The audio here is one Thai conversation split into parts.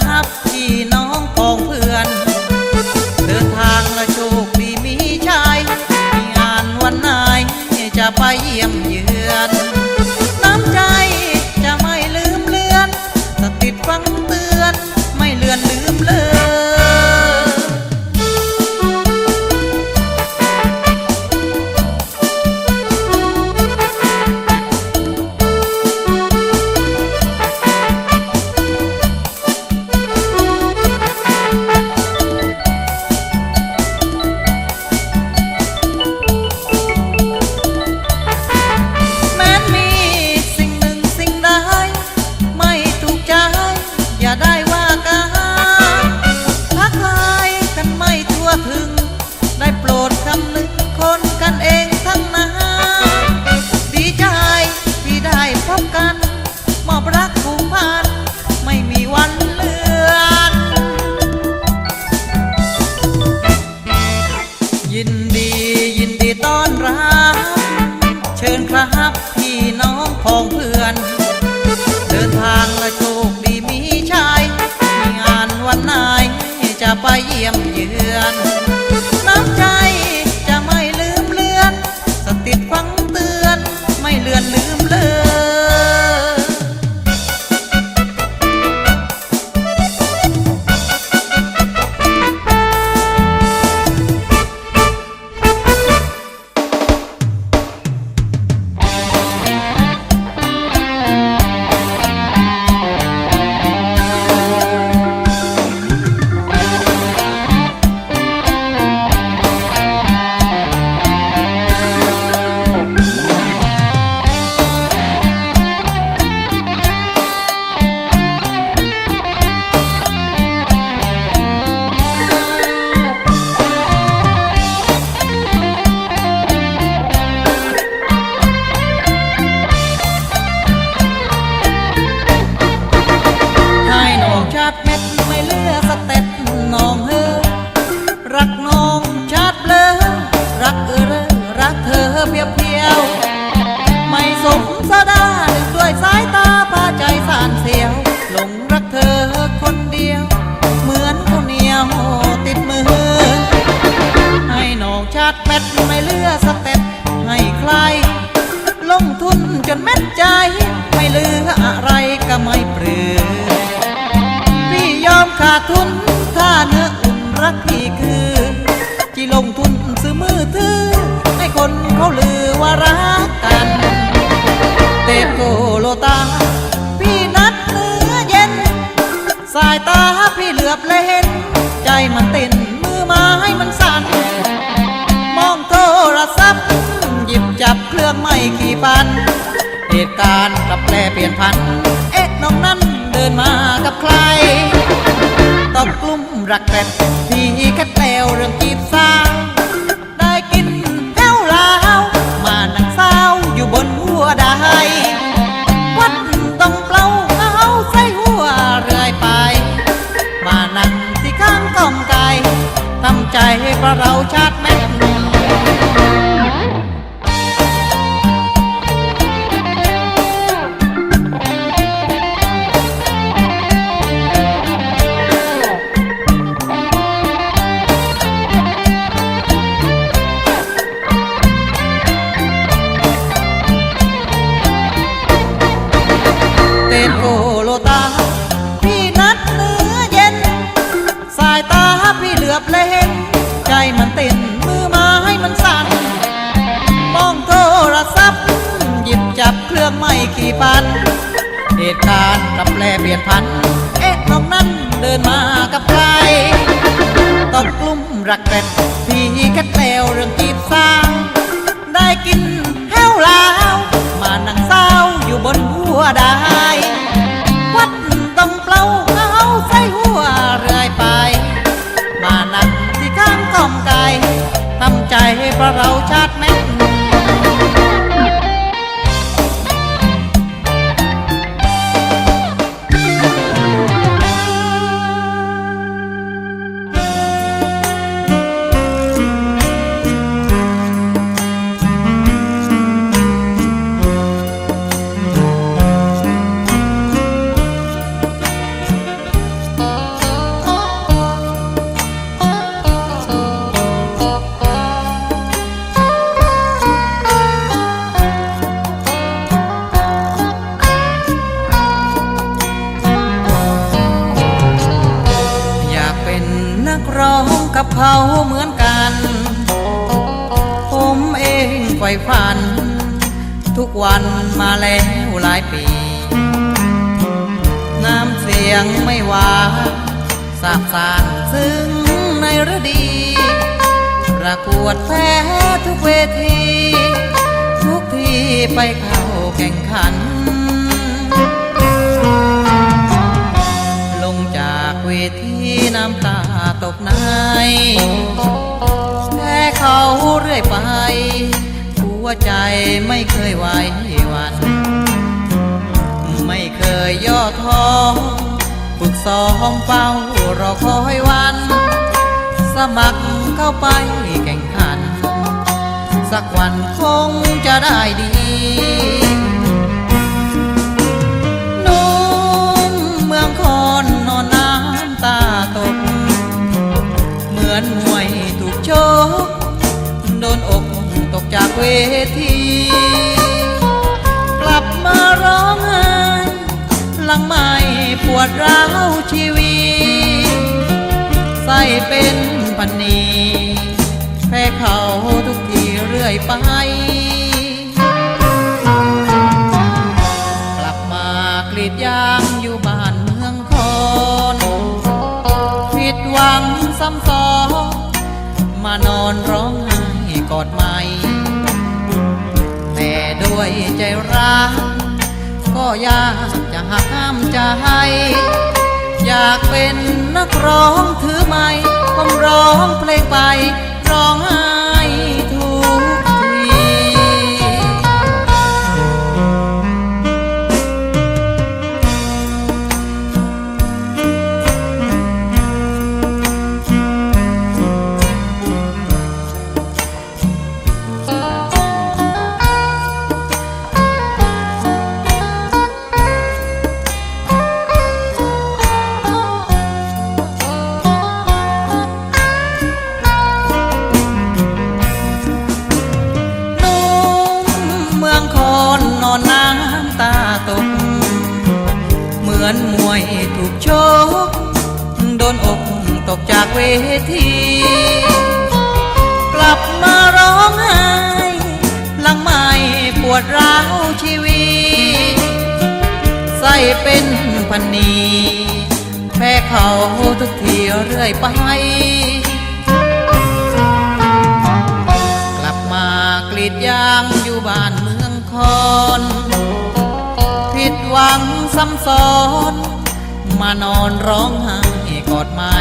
i happy. Sống. ตุการณ์กลับแปลเปลี่ยนพัน เอ๊ะน้องนั้นเดินมากับใครตอกกลุ่มรักแต่ที่แค่แตวเรื่องจีบสาวได้กินแก้วลาว มานั่งเศร้าอยู่บนหัวได้วัดต้องเปล่าเขาใส่หัวเรื่อยไป มานั่งที่ข้างกองไก่ทำใจเพราเราชาติแม่ายตาพี่เหลือบและเห็น ใจมันเต้นมือไม้มันสั่นมองโทรศัพท์ หยิบจับเครื่องไม่ขี่ปัน เหตุการณ์ตับแปลเปลี่ยนพัน เอ๊ะน้องนั้นเดินมากับใครตกกลุ่มรักแร็พี่แค่แนวเรื่องจีบสร้าง ได้กินแห้วลาว มานั่งเศร้าอยู่บนหัวได้ เไปเข้าแข่งขัน ลงจากเวทีน้ำตาตกในแพ้เขาเรื่อยไป หัวใจไม่เคยไหวหวัน ไม่เคยย่อท้อฝึกซ้อมเฝ้ารอคอยวัน สมัครเข้าไปแข่งขัน สักวันคงจะได้ดี นุ่มเมืองคอนนอนน้ำตาตก เหมือนมวยถูกโชกโดนอกตกจากเวที กลับมาร้องไห้หลังไม่ปวดร้าวชีวิตใส่เป็นพันนีแพ้เขาทุกทีเรื่อยไป งซ้ำซ้องมานอนร้องไห้กอดไม่แต่ด้วยใจรักก็ยากจะห้ามใจ อยากเป็นนักร้องถือไม้ผมร้องเพลงไปร้องไห้ ซ้ำซ้อน มานอนร้องไห้กอดไม่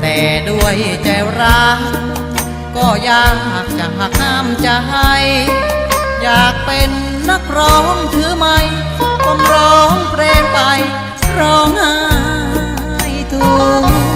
แต่ด้วยใจรัก ก็อยากจะหักน้ำใจ อยากเป็นนักร้องถือไม้ผมร้องเพลงไป ร้องไห้ทุก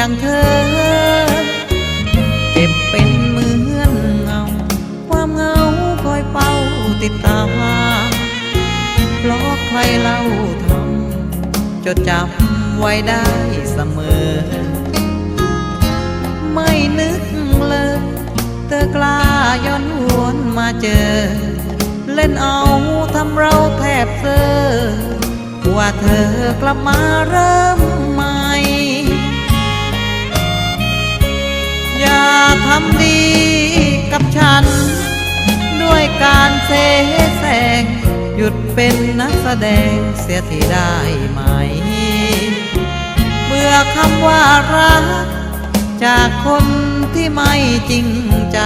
อย่างเธอ เจ็บเป็นเหมือนเงา ความเงาคอยเฝ้าติดตามเพราะใครเล่าทำจดจำไว้ได้เสมอ ไม่นึกเลยเธอกล้าย้อนหวนมาเจอ เล่นเอาทำเราแทบเซอว่าเธอกลับมาเริ่ม ทำดีกับฉัน ด้วยการเสแสร้งหยุดเป็นนักแสดงเสียทีได้ไหมเมื่อคำว่ารัก จากคนที่ไม่จริงใจ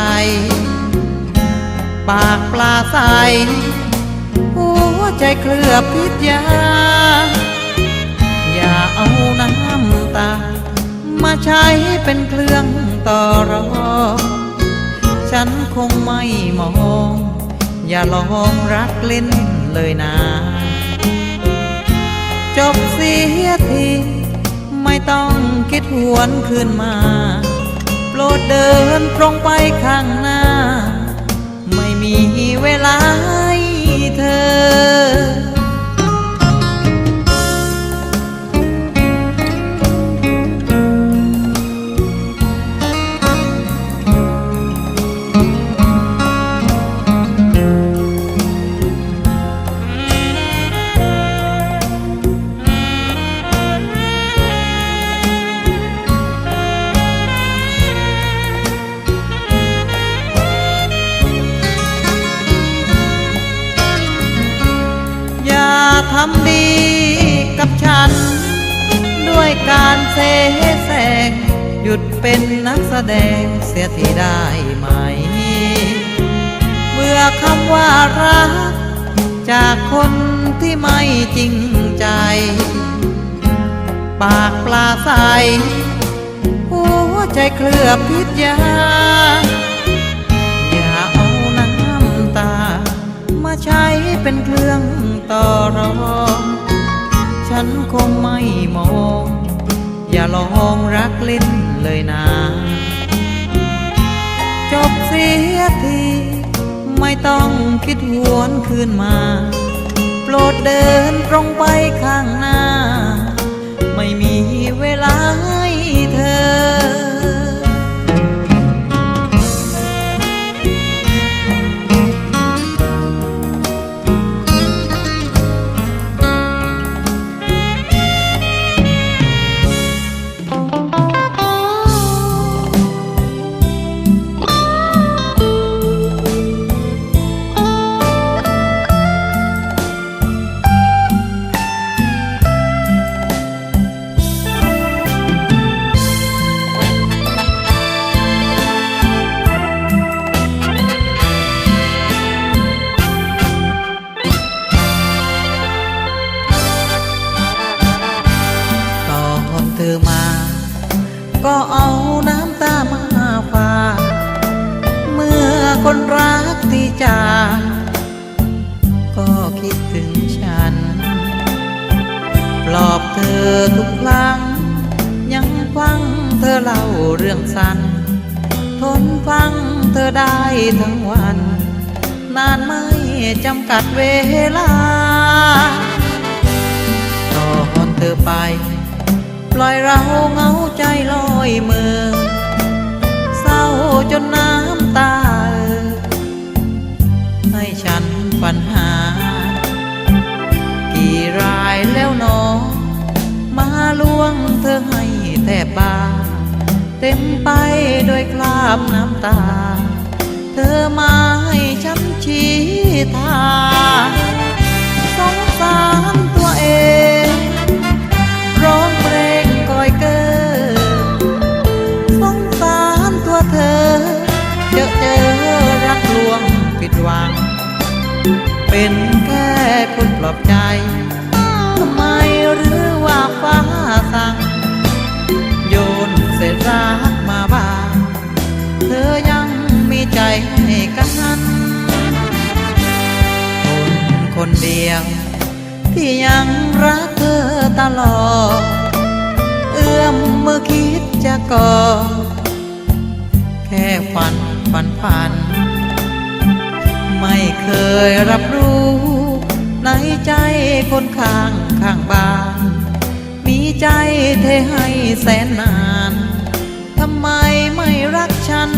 ปากปลาใสหัวใจเคลือบพิษยา อย่าเอาน้ำตา มาใช้เป็นเครื่อง ต่อรองฉันคงไม่มอง อย่าลองรักเล่นเลยนะ จบเสียทีไม่ต้องคิดหวนคืนมา โปรดเดินตรงไปข้างหน้า ไม่มีเวลาให้เธอ เสแสง หยุดเป็นนักแสดงเสียทีได้ไหมเมื่อคำว่ารัก จากคนที่ไม่จริงใจ ปากปลาใสหัวใจเคลือบพิษยา อย่าเอาน้ำตา มาใช้เป็นเครื่องต่อรอง ฉันคงไม่มอง อย่าลองรักเล่นเลยนะ จบเสียทีไม่ต้องคิดหวนคืนมา โปรดเดินตรงไปข้างหน้า ไม่มีเวลา บบ้าเต็มไปด้วยคราบน้ำตา เธอมาให้ฉันชี้ทางสงสารตัวเอง ร้องเพลงก่อยเกอสงสารตัวเธอ เจอเจอรักลวงผิดหวัง เป็นแค่คนปลอบใจทำไมหรือว่าฟ้า รักมาบ้างเธอยังมีใจให้กัน คนคนเดียว ที่ยังรักเธอตลอด เอื้อมมือคิดจะกอดแค่ฝันฝันฝัน ไม่เคยรับรู้ในใจคนข้างข้างบ้าน มีใจเทให้แสนนาน ทำไมไม่รักฉัน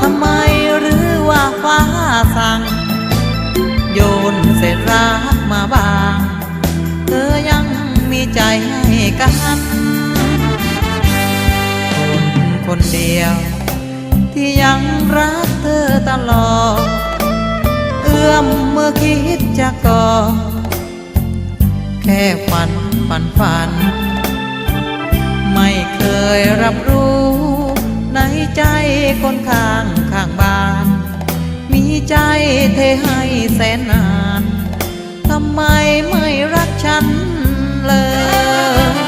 ทำไมหรือว่าฟ้าสั่ง โยนเศษรักมาบาง เธอยังมีใจให้กัน คนคนเดียว ที่ยังรักเธอตลอด เอื้อมเมื่อคิดจะกอดแค่ฝันฝันฝัน ไม่เคยรับรู้ ในใจคนข้างข้างบ้าน มีใจเทให้แสนนาน ทำไมไม่รักฉันเลย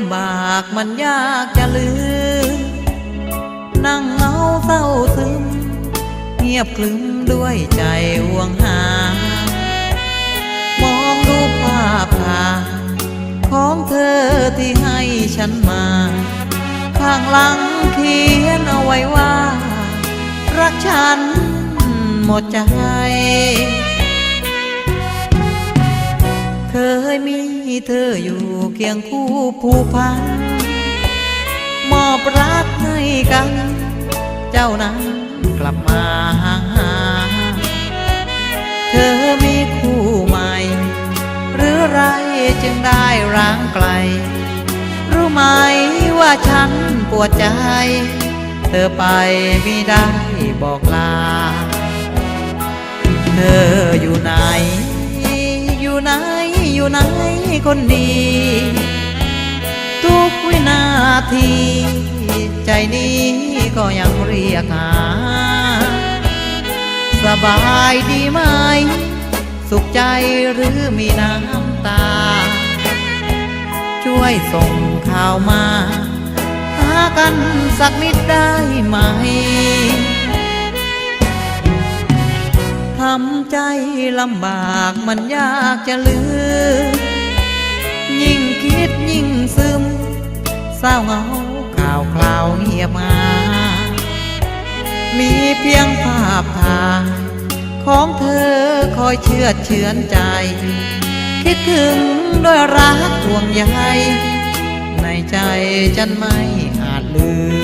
ำบากมันยากจะลืม นั่งเงาเศร้าซึม เงียบคลึ้มด้วยใจห่วงหา มองดูภาพถ่าของเธอที่ให้ฉันมา ข้างหลังเขียนเอาไว้ว่า รักฉันหมดใจ เคยมี เธออยู่เคียงคู่ผู้พันมอบรักให้กัน เจ้านั้นกลับมาหาเธอมีคู่ใหม่ หรือไรจึงได้ร้างไกล รู้ไหมว่าฉันปวดใจ เธอไปไม่ได้บอกลา เธออยู่ไหน อยู่ไหนคนดี ทุกวินาที ใจนี้ก็ยังเรียกหา สบายดีไหม สุขใจหรือมีน้ำตา ช่วยส่งข่าวมา หากันสักนิดได้ไหมำใจลำบากมันยากจะลืม ยิ่งคิดยิ่งซึมเศร้าเหงาข่าวคราวเงียบมา มีเพียงภาพถ่ายของเธอคอยเชื่อเชือนใจ คิดถึงด้วยรักห่วงใยในใจฉันไม่อาจลืม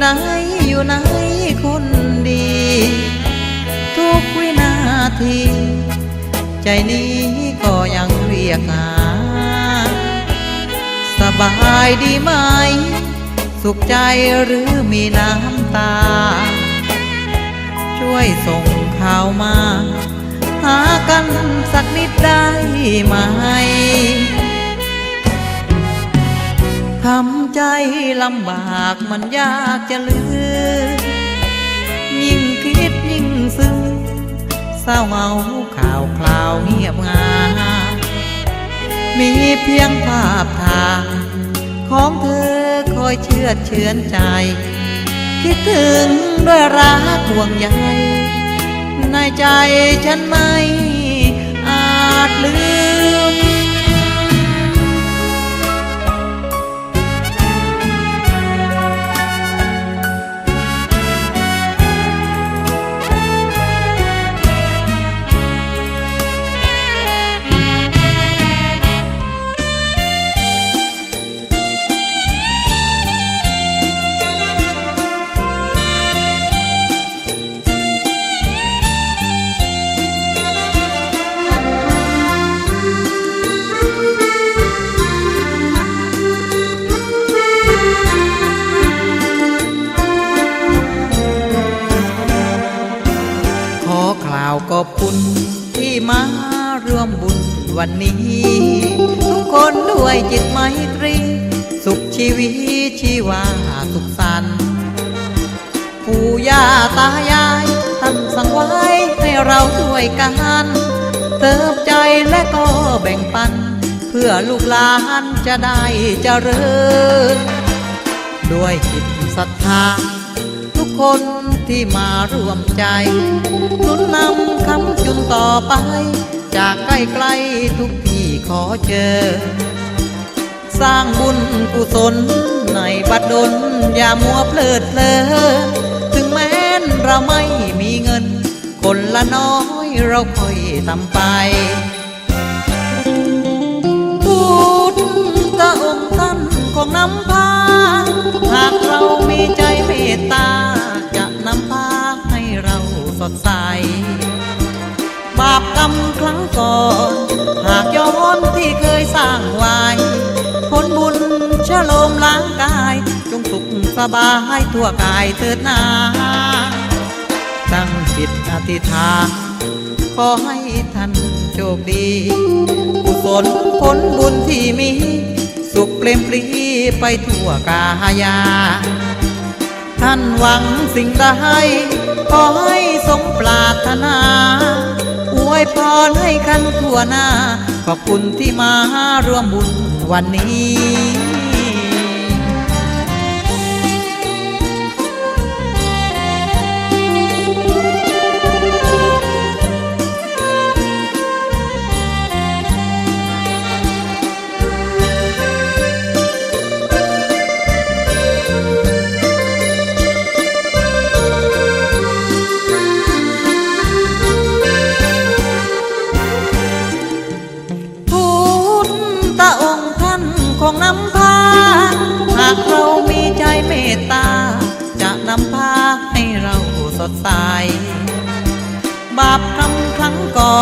ไหนอยู่ไหนคนดี ทุกวินาที ใจนี้ก็ยังเรียกหา สบายดีไหม สุขใจหรือมีน้ำตา ช่วยส่งข่าวมา หากันสักนิดได้ไหม ทำใจลำบากมันยากจะลือยิ่งคิดยิ่งซึ้งเศร้าเหงาข่าวคราวเงียบงา มีเพียงภาพทางของเธอคอยเชื่อเชือนใจ คิดถึงด้วยรักห่วงใยในใจฉันไม่อาจลืม อบคุณที่มาร่วมบุญวันนี้ ทุกคนด้วยจิตไมตรี สุขชีวิตชีวาสุขสันต์ปู่ย่าตายายท่านสั่งไว้ให้เราช่วยกันเติบใจและก็แบ่งปัน เพื่อลูกหลานจะได้เจริญ ด้วยจิตศรัทธาทุกคน ที่มาร่วมใจนุนนำคำจุนต่อไป จากใกล้ไกลๆทุกที่ขอเจอ สร้างบุญกุศลในบัดดลอย่ามัวเพลิดเพลินถึงแม้นเราไม่มีเงิน คนละน้อยเราค่อยทำไป รรมครั้งก่อน หากย้อนที่เคยสร้างไว้ผลบุญชะโลมล้างกาย จงสุขสบายทั่วกายเถิดนา ตั้งจิตอธิษฐาน ขอให้ท่านโชคดีกุศลผลบุญที่มี สุขเปลี่ยนปลีไปทั่วกายา ท่านหวังสิ่งใดขอให้สมปร วยพรให้กันทั่วหน้า ขอบคุณที่มาร่วมบุญวันนี้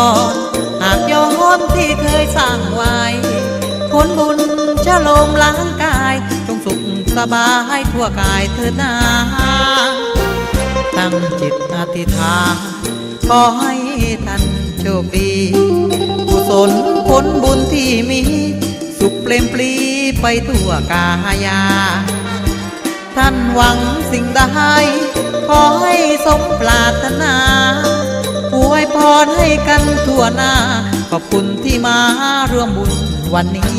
อนหากย้อนที่เคยสร้างไว้ผลบุญชะโลมล้างกาย จงสุขสบายทั่วกายเถิดนาตั้งจิตอธิษฐานขอให้ท่านโชคดีกุศลผลบุญที่มี สุขเปล่มปลีไปทั่วกายา ท่านหวังสิ่งใดขอให้สมปรารถนา วยพรให้กันทั่วหน้า ขอบคุณที่มาร่วมบุญวันนี้